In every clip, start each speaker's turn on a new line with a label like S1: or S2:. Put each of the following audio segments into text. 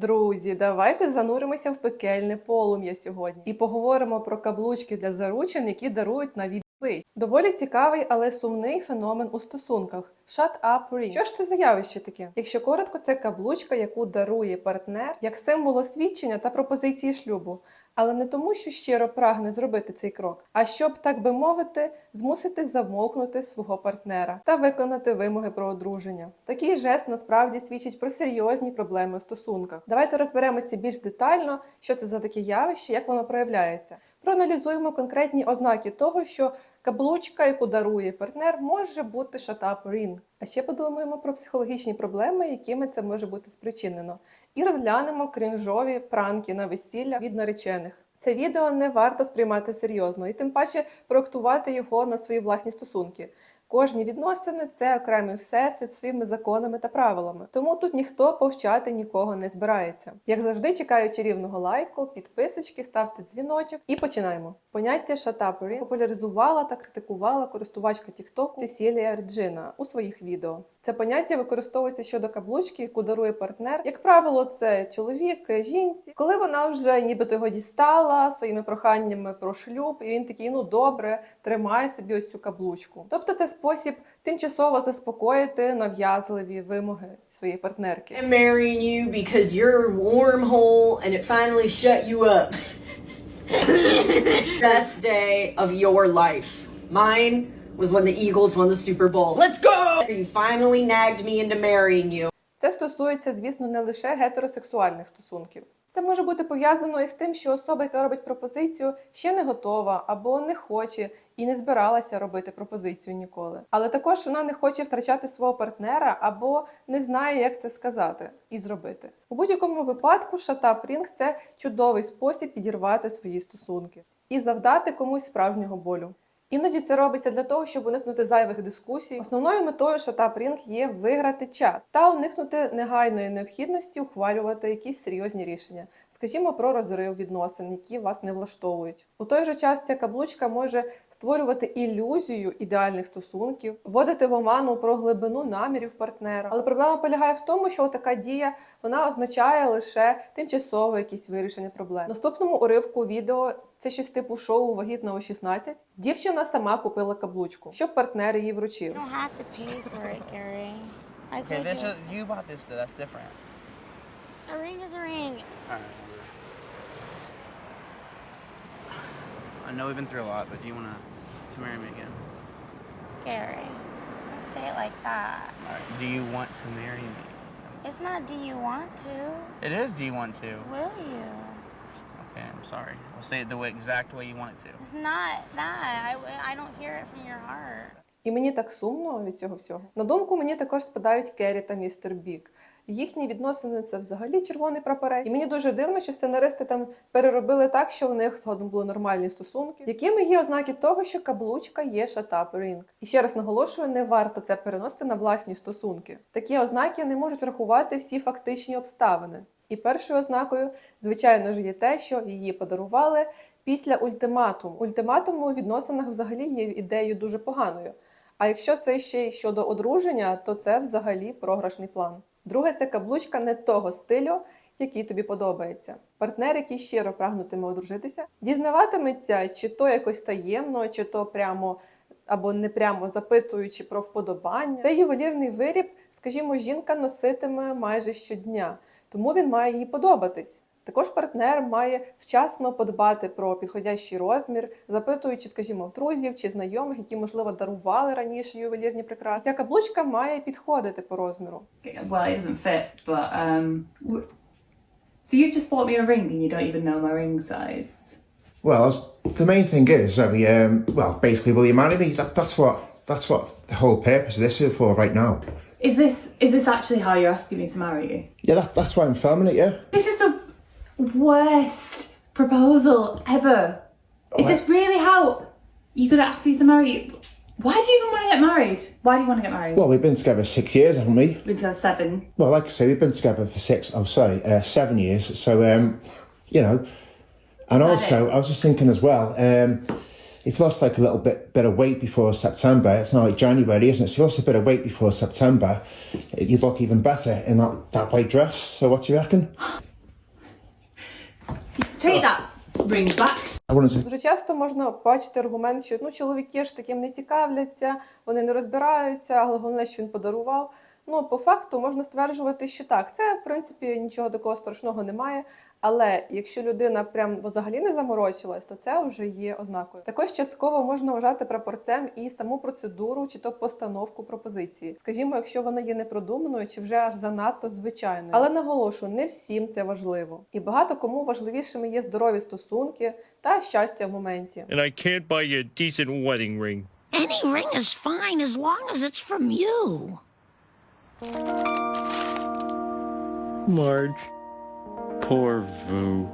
S1: Друзі, давайте зануримося в пекельне полум'я сьогодні і поговоримо про каблучки для заручин, які дарують на відпис. Доволі цікавий, але сумний феномен у стосунках. Shut up ring. Що ж це за явище таке? Якщо коротко, це каблучка, яку дарує партнер як символ освідчення та пропозиції шлюбу. Але не тому, що щиро прагне зробити цей крок, а щоб, так би мовити, змусити замовкнути свого партнера та виконати вимоги про одруження. Такий жест насправді свідчить про серйозні проблеми в стосунках. Давайте розберемося більш детально, що це за таке явище, як воно проявляється. Проаналізуємо конкретні ознаки того, що каблучка, яку дарує партнер, може бути шатап ring. А ще подумаємо про психологічні проблеми, якими це може бути спричинено, і розглянемо крінжові пранки на весілля від наречених. Це відео не варто сприймати серйозно і тим паче проектувати його на свої власні стосунки. Кожні відносини це окремий всесвіт своїми законами та правилами. Тому тут ніхто повчати нікого не збирається. Як завжди, чекаю чарівного лайку, підписочки, ставте дзвіночок і починаємо. Поняття шатапері популяризувала та критикувала користувачка Тіктоку Сесілія Реджина у своїх відео. Це поняття використовується щодо каблучки, яку дарує партнер. Як правило, це чоловік жінці, коли вона вже нібито його дістала своїми проханнями про шлюб, і він такий, ну добре, тримає собі ось цю каблучку. Тобто, це спосіб тимчасово заспокоїти нав'язливі вимоги своєї партнерки.
S2: I'm marrying you because you're a wormhole and it finally shut you up. Best day of your life. Mine was when the Eagles won the Super Bowl. Let's go! You finally nagged me into marrying you.
S1: Це стосується, звісно, не лише гетеросексуальних стосунків. Це може бути пов'язано із тим, що особа, яка робить пропозицію, ще не готова або не хоче і не збиралася робити пропозицію ніколи. Але також вона не хоче втрачати свого партнера або не знає, як це сказати і зробити. У будь-якому випадку шатап-рінг – це чудовий спосіб підірвати свої стосунки і завдати комусь справжнього болю. Іноді це робиться для того, щоб уникнути зайвих дискусій. Основною метою шатап-рінг є виграти час та уникнути негайної необхідності ухвалювати якісь серйозні рішення. Скажімо про розрив відносин, які вас не влаштовують. У той же час ця каблучка може створювати ілюзію ідеальних стосунків, вводити в оману про глибину намірів партнера. Але проблема полягає в тому, що така дія вона означає лише тимчасове якісь вирішення проблем. В наступному уривку відео це щось типу шоу Вагітна у 16. Дівчина сама купила каблучку, щоб партнер її вручив.
S3: Okay, this is you bought this though. That's different.
S4: A ring is a ring.
S3: All right. I know we've been through a lot, but do you wanna to marry me again?
S4: Gary. Don't say it like that.
S3: Right. Do you want to marry me?
S4: It's not do you want to?
S3: It is. Do you want to?
S4: Will you?
S3: Okay, I'm sorry. I'll say it the way, exact way you want it to.
S4: It's not that. I, I don't hear it from your heart.
S1: І мені так сумно від цього всього. На думку мені також спадають Керрі та містер Бік. Їхні відносини це взагалі червоний прапорець. І мені дуже дивно, що сценаристи там переробили так, що у них згодом були нормальні стосунки, якими є ознаки того, що каблучка є шатап ринг. І ще раз наголошую, не варто це переносити на власні стосунки. Такі ознаки не можуть врахувати всі фактичні обставини. І першою ознакою, звичайно ж, є те, що її подарували після ультиматуму. Ультиматум у відносинах взагалі є ідеєю дуже поганою. А якщо це ще й щодо одруження, то це взагалі програшний план. Друге, це каблучка не того стилю, який тобі подобається. Партнер, який щиро прагнутиме одружитися, дізнаватиметься, чи то якось таємно, чи то прямо або не прямо запитуючи про вподобання. Цей ювелірний виріб, скажімо, жінка носитиме майже щодня, тому він має їй подобатись. Також партнер має вчасно подбати про підходящий розмір, запитуючи, скажімо, в друзів чи знайомих, які, можливо, дарували раніше ювелірні прикраси. Ця каблучка має підходити по розміру.
S5: well, it doesn't fit, but um. So you've just bought me a ring and you don't even know my ring size.
S6: Well, as, the main thing is, Zoe, um, well, basically, will you marry me? That, that's what that's what the whole purpose of this is for right now.
S5: Is this is this actually how you're asking me to marry you?
S6: Yeah, that, that's why I'm filming it, yeah.
S5: This is the worst proposal ever. Is this really how you're gonna ask me to marry you? Why do you even want to get married? Why do you want to get married?
S6: Well, we've been together six years, haven't we?
S5: We've Been together seven.
S6: Well, like I say, we've been together for six, oh, sorry, uh, seven years. So, um, you know, and also, I was just thinking as well, um, you've lost like a little bit bit of weight before September. It's now like January, isn't it? So you lost a bit of weight before September. You'd look even better in that, that white dress. So what do you reckon?
S5: Take that ring back.
S6: I
S1: Дуже часто можна бачити аргумент, що ну чоловіки ж таким не цікавляться, вони не розбираються, але головне, що він подарував. Ну, по факту можна стверджувати, що так, це в принципі нічого такого страшного немає. Але якщо людина прям взагалі не заморочилась, то це вже є ознакою. Також частково можна вважати прапорцем і саму процедуру чи то постановку пропозиції. Скажімо, якщо вона є непродуманою чи вже аж занадто звичайною. Але наголошую, не всім це важливо. І багато кому важливішими є здорові стосунки та щастя в моменті.
S7: and I can't buy you a decent wedding ring.
S8: Any ring is fine as long as it's from you.
S7: Marge. Poor Vu.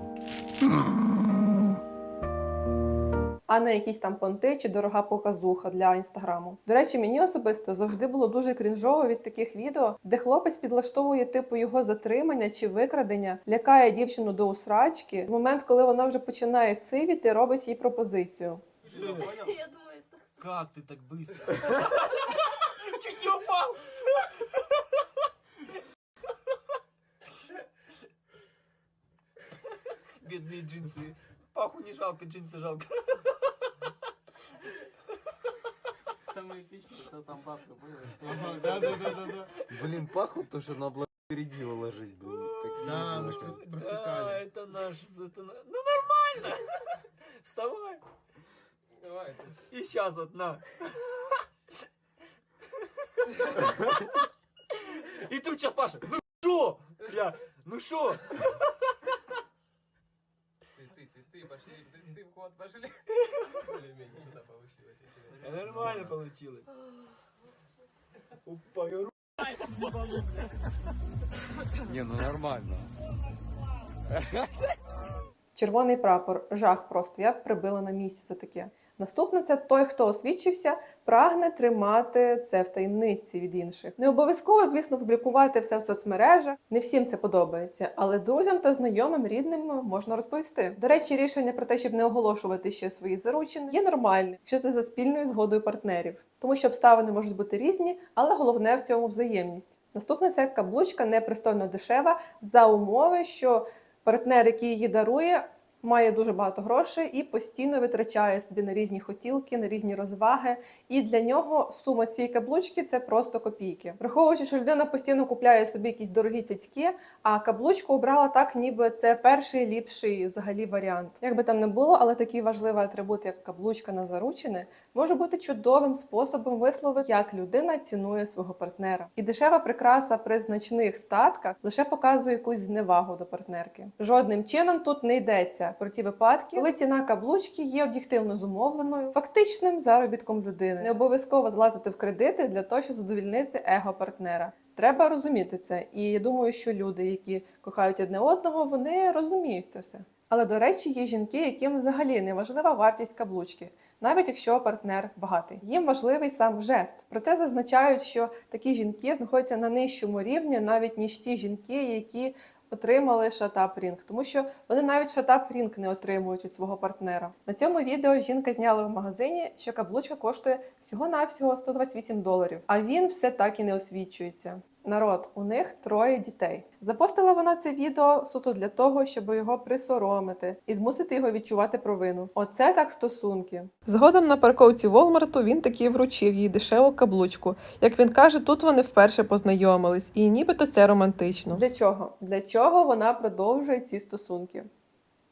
S1: а не якісь там понти чи дорога показуха для інстаграму. До речі, мені особисто завжди було дуже крінжово від таких відео, де хлопець підлаштовує типу його затримання чи викрадення, лякає дівчину до усрачки. В момент, коли вона вже починає сивіти, робить їй пропозицію.
S9: Как ты так быстро? Чуть не упал! Бедные джинсы. Паху не жалко, джинсы жалко. Самое эпичное, что там бабка была. Да, да, да, да, да.
S10: Блин, пахло то, что на облак впереди ложить, блин. Такие
S9: Да, мы Да, это наш, это на- Ну нормально! Вставай! Давай. И сейчас вот на. И тут сейчас Паша. Ну что? Я. Ну что?
S11: Цветы, цветы, пошли, цветы в ход, пошли. Более-менее что-то получилось.
S9: Нормально получилось. Опа, я
S10: Не, ну нормально.
S1: Червоний прапор, жах просто. Я б прибила на місці за таке. Наступне це той, хто освідчився, прагне тримати це в таємниці від інших. Не обов'язково, звісно, публікувати все в соцмережах. Не всім це подобається, але друзям та знайомим рідним можна розповісти. До речі, рішення про те, щоб не оголошувати ще свої заручини, є нормальним, якщо це за спільною згодою партнерів, тому що обставини можуть бути різні, але головне в цьому взаємність. Наступне це каблучка непристойно дешева за умови, що партнер, який її дарує, має дуже багато грошей і постійно витрачає собі на різні хотілки, на різні розваги. І для нього сума цієї каблучки це просто копійки. Враховуючи, що людина постійно купляє собі якісь дорогі цяцьки, а каблучку обрала так, ніби це перший ліпший взагалі варіант. Як би там не було, але такий важливий атрибут, як каблучка на заручини, може бути чудовим способом висловити, як людина цінує свого партнера. І дешева прикраса при значних статках лише показує якусь зневагу до партнерки. Жодним чином тут не йдеться про ті випадки, коли ціна каблучки є об'єктивно зумовленою, фактичним заробітком людини. Не обов'язково злазити в кредити для того, щоб задовільнити его партнера. Треба розуміти це, і я думаю, що люди, які кохають одне одного, вони розуміють це все. Але до речі, є жінки, яким взагалі не важлива вартість каблучки, навіть якщо партнер багатий. Їм важливий сам жест. Проте зазначають, що такі жінки знаходяться на нижчому рівні, навіть ніж ті жінки, які отримали шатап рінг, тому що вони навіть шатап рінг не отримують від свого партнера. На цьому відео жінка зняла в магазині, що каблучка коштує всього-навсього 128 доларів, а він все так і не освічується. Народ, у них троє дітей. Запостила вона це відео суто для того, щоб його присоромити і змусити його відчувати провину. Оце так стосунки. Згодом на парковці Волмарту він таки вручив їй дешеву каблучку. Як він каже, тут вони вперше познайомились, і нібито це романтично. Для чого? Для чого вона продовжує ці стосунки?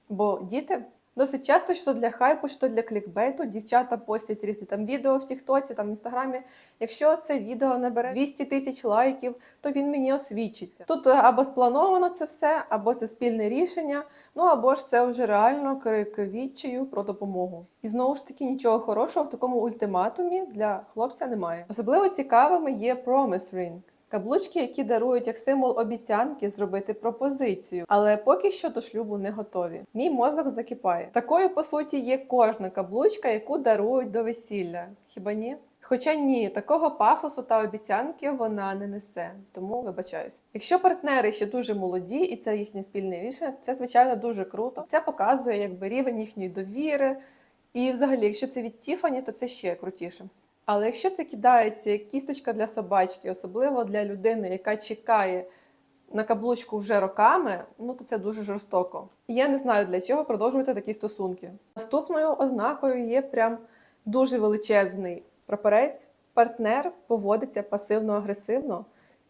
S1: Бо діти. Досить часто, що для хайпу, що для клікбейту, дівчата постять різні там відео в Тіктоці, там в інстаграмі. Якщо це відео набере 200 тисяч лайків, то він мені освічиться. Тут е, або сплановано це все, або це спільне рішення, ну або ж це вже реально крик відчаю про допомогу. І знову ж таки нічого хорошого в такому ультиматумі для хлопця немає. Особливо цікавими є promise rings. Каблучки, які дарують як символ обіцянки зробити пропозицію, але поки що до шлюбу не готові. Мій мозок закипає. Такою по суті є кожна каблучка, яку дарують до весілля. Хіба ні? Хоча ні, такого пафосу та обіцянки вона не несе, тому вибачаюсь. Якщо партнери ще дуже молоді, і це їхнє спільне рішення, це звичайно дуже круто. Це показує якби рівень їхньої довіри. І взагалі, якщо це від Тіфані, то це ще крутіше. Але якщо це кидається як кісточка для собачки, особливо для людини, яка чекає на каблучку вже роками, ну то це дуже жорстоко. Я не знаю для чого продовжувати такі стосунки. Наступною ознакою є прям дуже величезний прапорець. Партнер поводиться пасивно-агресивно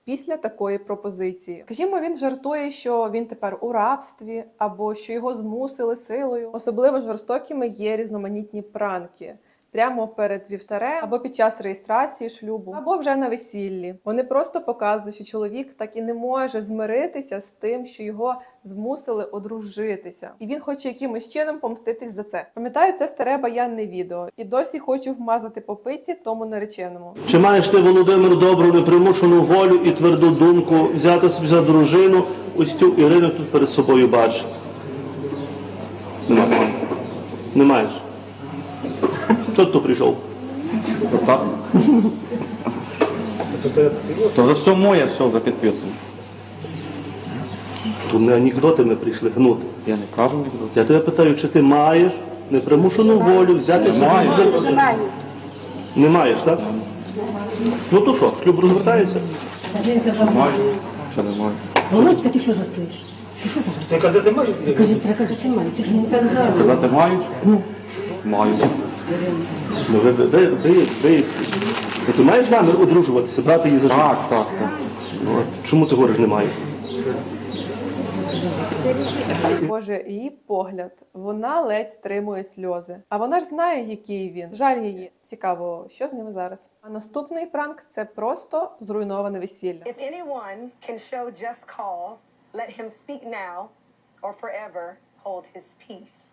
S1: після такої пропозиції. Скажімо, він жартує, що він тепер у рабстві або що його змусили силою. Особливо жорстокими є різноманітні пранки. Прямо перед вівтарем або під час реєстрації шлюбу, або вже на весіллі. Вони просто показують, що чоловік так і не може змиритися з тим, що його змусили одружитися, і він хоче якимось чином помститись за це. Пам'ятаю, це старе баянне відео, і досі хочу вмазати по пиці тому нареченому.
S12: Чи маєш ти, Володимир, добру непримушену волю і тверду думку взяти собі за дружину ось цю Ірину тут перед собою бачиш? Нема. Не маєш. Чого ти тут прийшов?
S10: Так. То вже все моє, все вже підписано.
S12: Тут не анекдоти ми прийшли гнути.
S10: Я не кажу нікуди.
S12: Я тебе питаю, чи ти маєш непримушену волю взяти собі
S10: Маю.
S12: Не маєш, так? Ну то що, шлюб розвертається?
S10: Маю. Ще не маю.
S13: Володька, ти що жартуєш?
S12: Ти казати маю?
S13: Треба казати маю, ти ж не казав.
S10: Казати мають? Маю.
S12: Ну ви, ви, ви, ви, ви, ти маєш намір одружуватися, брати її за життя?
S10: Так, так, так.
S12: Ну, чому ти говориш немає?
S1: Боже, її погляд, вона ледь стримує сльози. А вона ж знає, який він. Жаль її. Цікаво, що з ними зараз. А наступний пранк це просто зруйноване весілля.
S14: If anyone can show just cause, let him speak now or forever hold his peace.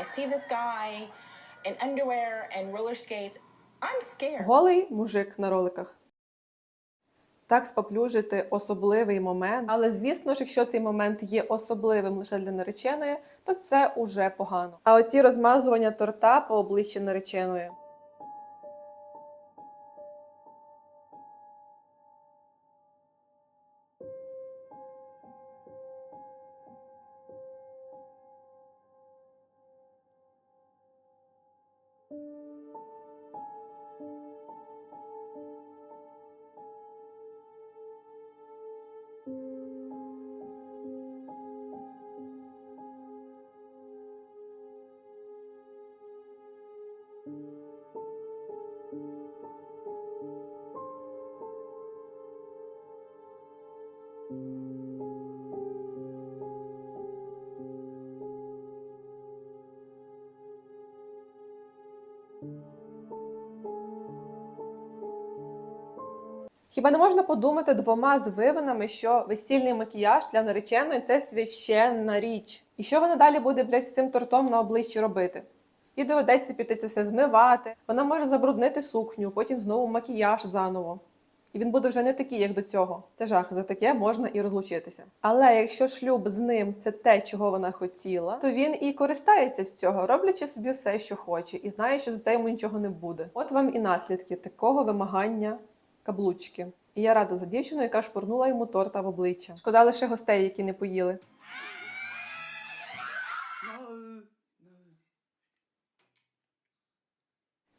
S14: I see this guy in underwear and roller skates. I'm scared.
S1: Голий мужик на роликах. Так споплюжити особливий момент. Але звісно ж, якщо цей момент є особливим лише для нареченої, то це уже погано. А оці розмазування торта по обличчі нареченої. Хіба не можна подумати двома звивинами, що весільний макіяж для нареченої це священна річ. І що вона далі буде блядь, з цим тортом на обличчі робити? І доведеться піти це все змивати. Вона може забруднити сукню, потім знову макіяж заново. І він буде вже не такий, як до цього. Це жах. За таке можна і розлучитися. Але якщо шлюб з ним це те, чого вона хотіла, то він і користається з цього, роблячи собі все, що хоче, і знає, що за це йому нічого не буде. От вам і наслідки такого вимагання каблучки. І я рада за дівчину, яка шпурнула йому торта в обличчя. Шкода лише гостей, які не поїли.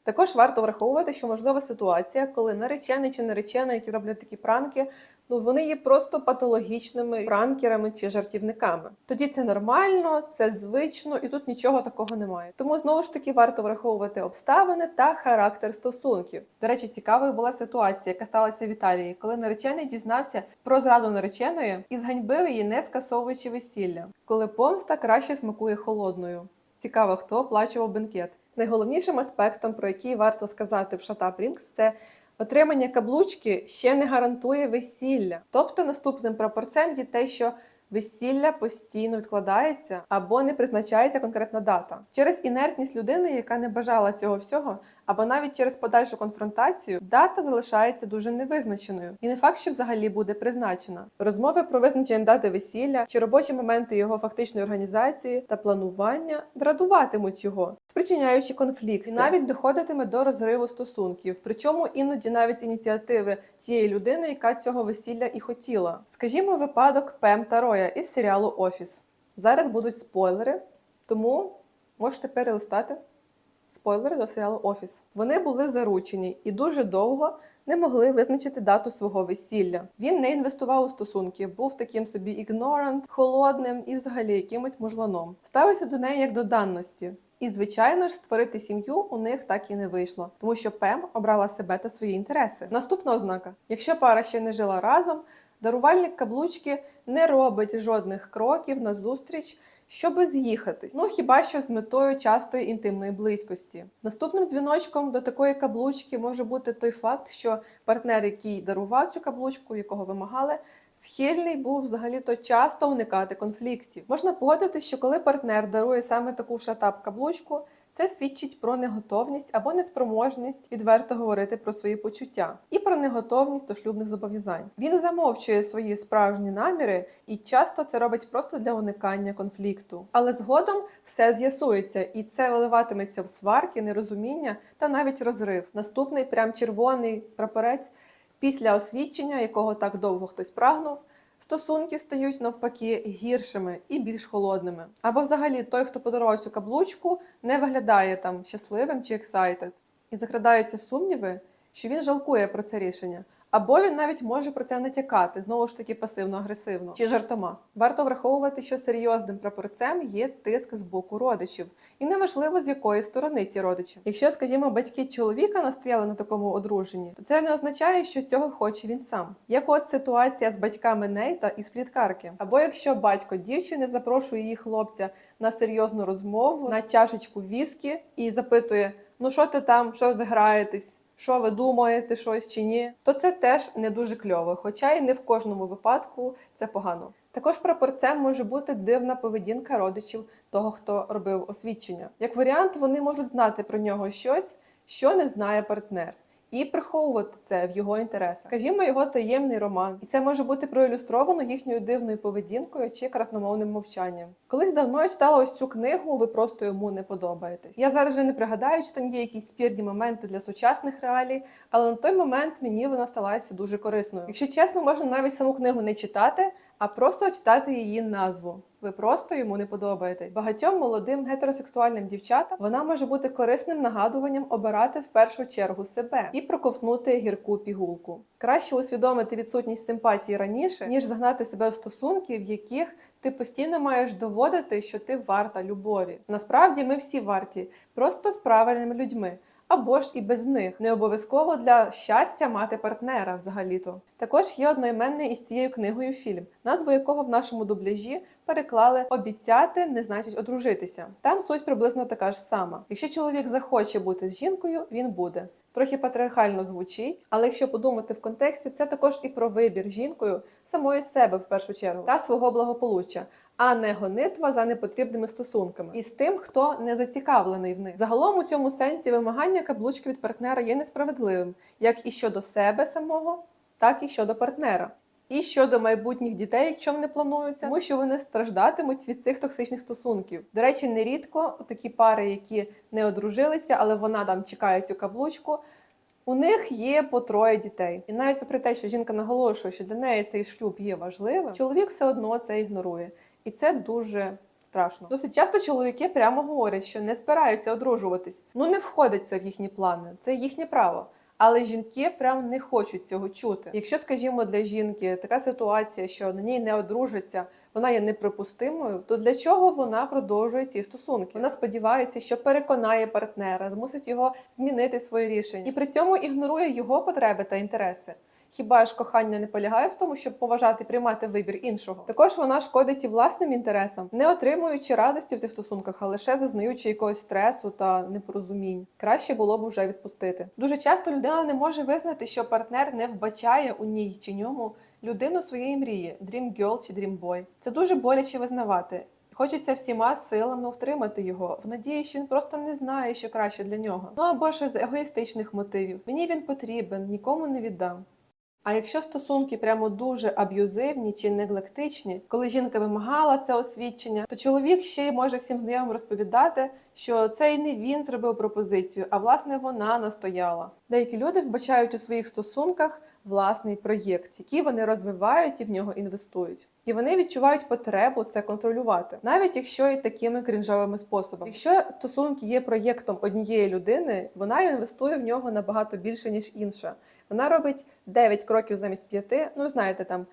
S1: Також варто враховувати, що можлива ситуація, коли наречений чи наречена, які роблять такі пранки, ну вони є просто патологічними пранкерами чи жартівниками. Тоді це нормально, це звично, і тут нічого такого немає. Тому знову ж таки варто враховувати обставини та характер стосунків. До речі, цікавою була ситуація, яка сталася в Італії, коли наречений дізнався про зраду нареченої і зганьбив її, не скасовуючи весілля, коли помста краще смакує холодною. Цікаво, хто оплачував бенкет. Найголовнішим аспектом, про який варто сказати в Шатап Брінкс, це отримання каблучки ще не гарантує весілля. Тобто наступним пропорцем є те, що весілля постійно відкладається або не призначається конкретна дата. Через інертність людини, яка не бажала цього всього, або навіть через подальшу конфронтацію, дата залишається дуже невизначеною, і не факт, що взагалі буде призначена. Розмови про визначення дати весілля чи робочі моменти його фактичної організації та планування дратуватимуть його, спричиняючи конфлікт, і навіть доходитиме до розриву стосунків. Причому іноді навіть ініціативи тієї людини, яка цього весілля і хотіла. Скажімо, випадок Пем та Роя із серіалу Офіс. Зараз будуть спойлери, тому можете перелистати. Спойлери до серіалу Офіс. Вони були заручені і дуже довго не могли визначити дату свого весілля. Він не інвестував у стосунки, був таким собі ігнорант, холодним і взагалі якимось мужланом. Ставився до неї як до данності. І, звичайно ж, створити сім'ю у них так і не вийшло, тому що Пем обрала себе та свої інтереси. Наступна ознака: якщо пара ще не жила разом, дарувальник каблучки не робить жодних кроків назустріч, щоби з'їхатись. Ну хіба що з метою частої інтимної близькості. Наступним дзвіночком до такої каблучки може бути той факт, що партнер, який дарував цю каблучку, якого вимагали, схильний був взагалі-то часто уникати конфліктів. Можна погодитися, що коли партнер дарує саме таку шатап каблучку, це свідчить про неготовність або неспроможність відверто говорити про свої почуття і про неготовність до шлюбних зобов'язань. Він замовчує свої справжні наміри і часто це робить просто для уникання конфлікту. Але згодом все з'ясується, і це виливатиметься в сварки, нерозуміння та навіть розрив. Наступний прям червоний прапорець після освідчення, якого так довго хтось прагнув. Стосунки стають навпаки гіршими і більш холодними. Або взагалі той, хто подарував цю каблучку, не виглядає там щасливим чи ексайтед. І закрадаються сумніви, що він жалкує про це рішення. Або він навіть може про це натякати, знову ж таки пасивно-агресивно чи жартома. Варто враховувати, що серйозним прапорцем є тиск з боку родичів, і неважливо з якої сторони ці родичі. Якщо, скажімо, батьки чоловіка настояли на такому одруженні, то це не означає, що цього хоче він сам. Як от ситуація з батьками Нейта і спліткарки. Або якщо батько дівчини запрошує її хлопця на серйозну розмову, на чашечку віскі і запитує: Ну що ти там, що ви граєтесь? Що ви думаєте щось чи ні, то це теж не дуже кльово, хоча й не в кожному випадку це погано. Також прапорцем може бути дивна поведінка родичів того, хто робив освідчення. Як варіант, вони можуть знати про нього щось, що не знає партнер. І приховувати це в його інтересах. Скажімо, його таємний роман, і це може бути проілюстровано їхньою дивною поведінкою чи красномовним мовчанням. Колись давно я читала ось цю книгу, ви просто йому не подобаєтесь. Я зараз вже не пригадаю, чи там є якісь спірні моменти для сучасних реалій, але на той момент мені вона сталася дуже корисною. Якщо чесно, можна навіть саму книгу не читати, а просто читати її назву. Ви просто йому не подобаєтесь. Багатьом молодим гетеросексуальним дівчатам вона може бути корисним нагадуванням обирати в першу чергу себе і проковтнути гірку пігулку. Краще усвідомити відсутність симпатії раніше, ніж загнати себе в стосунки, в яких ти постійно маєш доводити, що ти варта любові. Насправді ми всі варті, просто з правильними людьми. Або ж і без них не обов'язково для щастя мати партнера взагалі-то. Також є одноіменний із цією книгою фільм, назву якого в нашому дубляжі переклали обіцяти не значить одружитися. Там суть приблизно така ж сама. Якщо чоловік захоче бути з жінкою, він буде. Трохи патріархально звучить, але якщо подумати в контексті, це також і про вибір жінкою самої себе в першу чергу та свого благополуччя, а не гонитва за непотрібними стосунками і з тим, хто не зацікавлений в них. Загалом у цьому сенсі вимагання каблучки від партнера є несправедливим, як і щодо себе самого, так і щодо партнера. І щодо майбутніх дітей, якщо вони плануються, тому що вони страждатимуть від цих токсичних стосунків. До речі, нерідко такі пари, які не одружилися, але вона там чекає цю каблучку. У них є по троє дітей, і навіть попри те, що жінка наголошує, що для неї цей шлюб є важливим, чоловік все одно це ігнорує, і це дуже страшно. Досить часто чоловіки прямо говорять, що не збираються одружуватись. Ну не входить це в їхні плани, це їхнє право. Але жінки прям не хочуть цього чути. Якщо, скажімо, для жінки така ситуація, що на ній не одружаться, вона є неприпустимою, то для чого вона продовжує ці стосунки? Вона сподівається, що переконає партнера, змусить його змінити своє рішення, і при цьому ігнорує його потреби та інтереси. Хіба ж кохання не полягає в тому, щоб поважати приймати вибір іншого? Також вона шкодить і власним інтересам, не отримуючи радості в цих стосунках, а лише зазнаючи якогось стресу та непорозумінь. Краще було б вже відпустити. Дуже часто людина не може визнати, що партнер не вбачає у ній чи ньому людину своєї мрії, dream girl чи dream boy. Це дуже боляче визнавати. Хочеться всіма силами втримати його, в надії, що він просто не знає, що краще для нього. Ну або ж з егоїстичних мотивів. Мені він потрібен, нікому не віддам. А якщо стосунки прямо дуже аб'юзивні чи неглектичні, коли жінка вимагала це освідчення, то чоловік ще й може всім знайомим розповідати, що це й не він зробив пропозицію, а власне вона настояла. Деякі люди вбачають у своїх стосунках власний проєкт, який вони розвивають і в нього інвестують. І вони відчувають потребу це контролювати, навіть якщо і такими крінжовими способами. Якщо стосунки є проєктом однієї людини, вона інвестує в нього набагато більше ніж інша. Вона робить 9 кроків замість 5, Ну, знаєте, там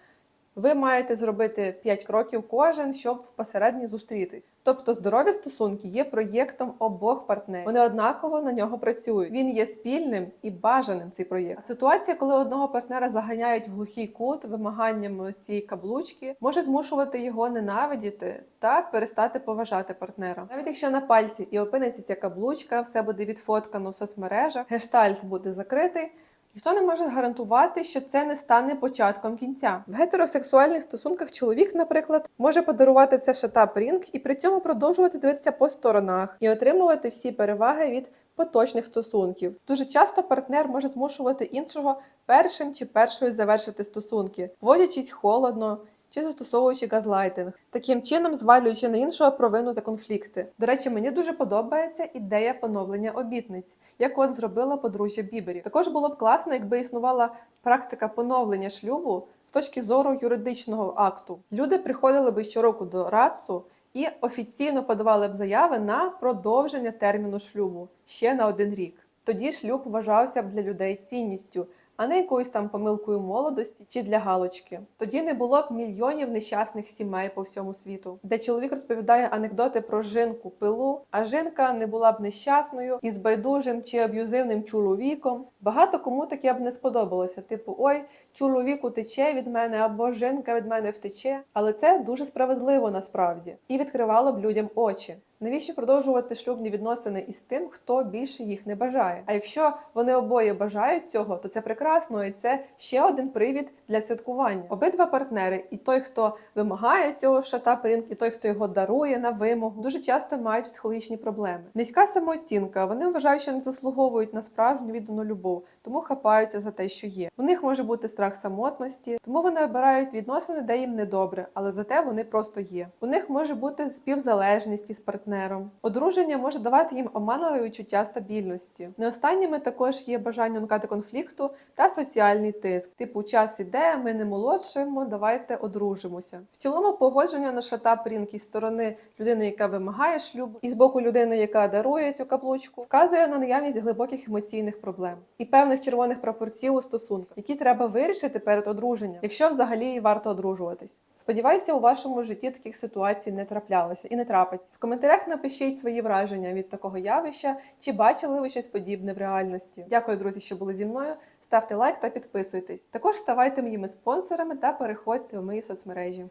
S1: ви маєте зробити 5 кроків кожен, щоб посередні зустрітись. Тобто здорові стосунки є проєктом обох партнерів. Вони однаково на нього працюють. Він є спільним і бажаним цей проєкт. Ситуація, коли одного партнера заганяють в глухий кут вимаганнями цієї каблучки, може змушувати його ненавидіти та перестати поважати партнера. Навіть якщо на пальці і опиниться ця каблучка, все буде відфоткано в соцмережах, гештальт буде закритий. Ніхто не може гарантувати, що це не стане початком кінця. В гетеросексуальних стосунках чоловік, наприклад, може подарувати це шатап рінг і при цьому продовжувати дивитися по сторонах і отримувати всі переваги від поточних стосунків. Дуже часто партнер може змушувати іншого першим чи першою завершити стосунки, водячись холодно. Чи застосовуючи газлайтинг, таким чином звалюючи на іншого провину за конфлікти. До речі, мені дуже подобається ідея поновлення обітниць, як от зробила подружжя Біберів. Також було б класно, якби існувала практика поновлення шлюбу з точки зору юридичного акту. Люди приходили би щороку до РАЦу і офіційно подавали б заяви на продовження терміну шлюбу ще на один рік. Тоді шлюб вважався б для людей цінністю, а не якоюсь там помилкою молодості чи для галочки. Тоді не було б мільйонів нещасних сімей по всьому світу, де чоловік розповідає анекдоти про жінку пилу, а жінка не була б нещасною із байдужим чи аб'юзивним чоловіком. Багато кому таке б не сподобалося. Типу, ой, чоловік утече від мене або жінка від мене втече. Але це дуже справедливо насправді і відкривало б людям очі. Навіщо продовжувати шлюбні відносини із тим, хто більше їх не бажає? А якщо вони обоє бажають цього, то це прекрасно, і це ще один привід для святкування. Обидва партнери, і той, хто вимагає цього шатапринг, і той, хто його дарує на вимогу, дуже часто мають психологічні проблеми. Низька самооцінка. Вони вважають, що не заслуговують на справжню віддану любов, тому хапаються за те, що є. У них може бути страх самотності, тому вони обирають відносини, де їм недобре, але зате вони просто є. У них може бути співзалежність із партнером. Одруження може давати їм оманливе відчуття стабільності. Не останніми також є бажання уникати конфлікту та соціальний тиск. Типу, час іде, ми не молодшимо, давайте одружимося. В цілому погодження на шатап рінг із сторони людини, яка вимагає шлюбу, і з боку людини, яка дарує цю каплучку, вказує на наявність глибоких емоційних проблем і певних червоних пропорцій у стосунках, які треба вирішити перед одруженням, якщо взагалі варто одружуватись. Сподіваюся, у вашому житті таких ситуацій не траплялося і не трапиться. В коментарях напишіть свої враження від такого явища, чи бачили ви щось подібне в реальності. Дякую, друзі, що були зі мною. Ставте лайк та підписуйтесь. Також ставайте моїми спонсорами та переходьте в мої соцмережі.